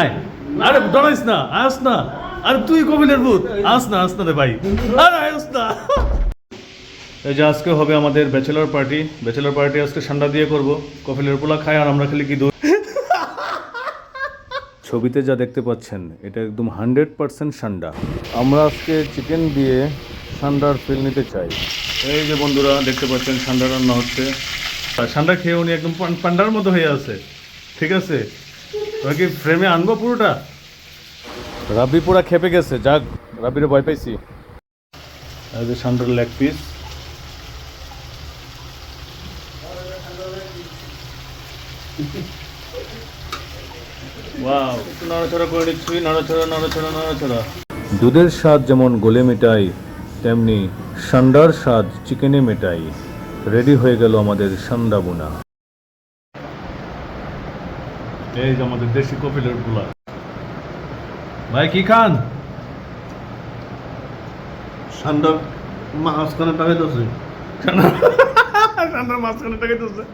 আয়। আরে, ডরাইস না, আস না। আরে, তুই কবিলের ভূত। আস না আস না রে ভাই। আরে, আস না। এই যে আজকে হবে আমাদের ব্যাচেলর পার্টি ব্যাচেলর পার্টি আজকে ঠান্ডা দিয়ে করব। কফিলের পোলা খায় আর আমরা খালি কি দুধ ছবিতে যা দেখতে পাচ্ছেন, এটা একদম হান্ড্রেড পার্সেন্ট সান্ডা। আমরা আজকে চিকেন দিয়ে সান্ডার ফিল নিতে চাই। এই যে বন্ধুরা, দেখতে পাচ্ছেন, সান্ডা রান্না হচ্ছে। সান্ডা খেয়ে উনি একদম পান্ডার মতো হয়ে আছে। ঠিক আছে? তোকে কি ফ্রেমে আনব পুরোটা? রাব্বি পুরা খেপে গেছে যাক রাব্বিরে ভয় পাইছি। এই যে সান্ডার লেগ পিস। নড়াচড়া করে নিচ্ছি নড়াচড়া নড়াচড়া নড়াচড়া। দুধের স্বাদ যেমন গোলে মেটাই তেমনি সান্ডার স্বাদ চিকেনে মেটাই। রেডি হয়ে গেল আমাদের সান্ডা বোনা। এই যে আমাদের দেশি কপিলেরগুলা। ভাই কি খান? সান্ডার মাঝখানে টাকা দোষে সান্ডার মাঝখানে টাকা দিচ্ছে